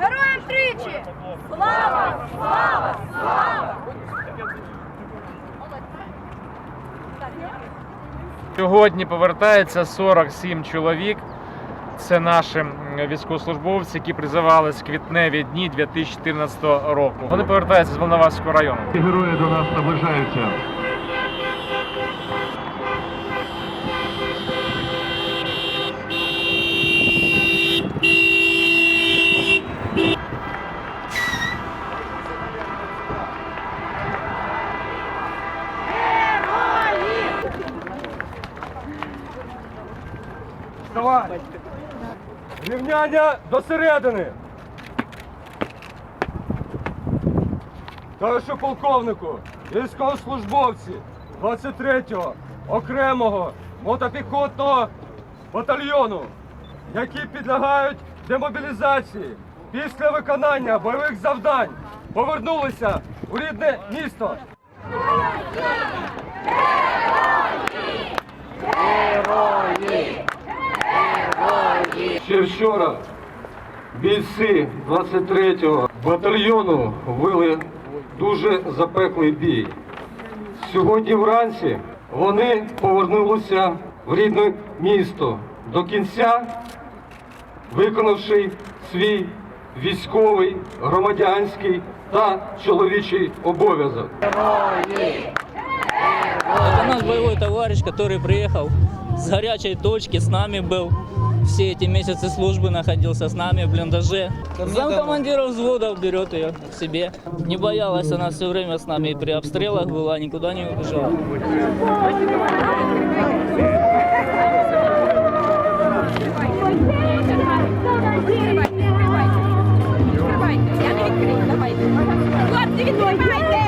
Героям тричі! Слава! Слава! Слава! Сьогодні повертається 47 чоловік. Це наші військовослужбовці, які призивали з квітневі дні 2014 року. Вони повертаються з Волноваського району. Герої до нас наближаються. Вставай! Рівняння до середини! Товаришу полковнику, військовослужбовці 23-го окремого мотопіхотного батальйону, які підлягають демобілізації після виконання бойових завдань, повернулися у рідне місто. Ще вчора бійці 23-го батальйону вели дуже запеклий бій. Сьогодні вранці вони повернулися в рідне місто до кінця, виконавши свій військовий, громадянський та чоловічий обов'язок. Это наш боевой товарищ, который приехал с горячей точки, с нами был. все эти месяцы службы находился с нами в блиндаже. Сам командира взвода берет ее к себе. Не боялась она все время с нами и при обстрелах была, никуда не убежала. Давайте, давайте.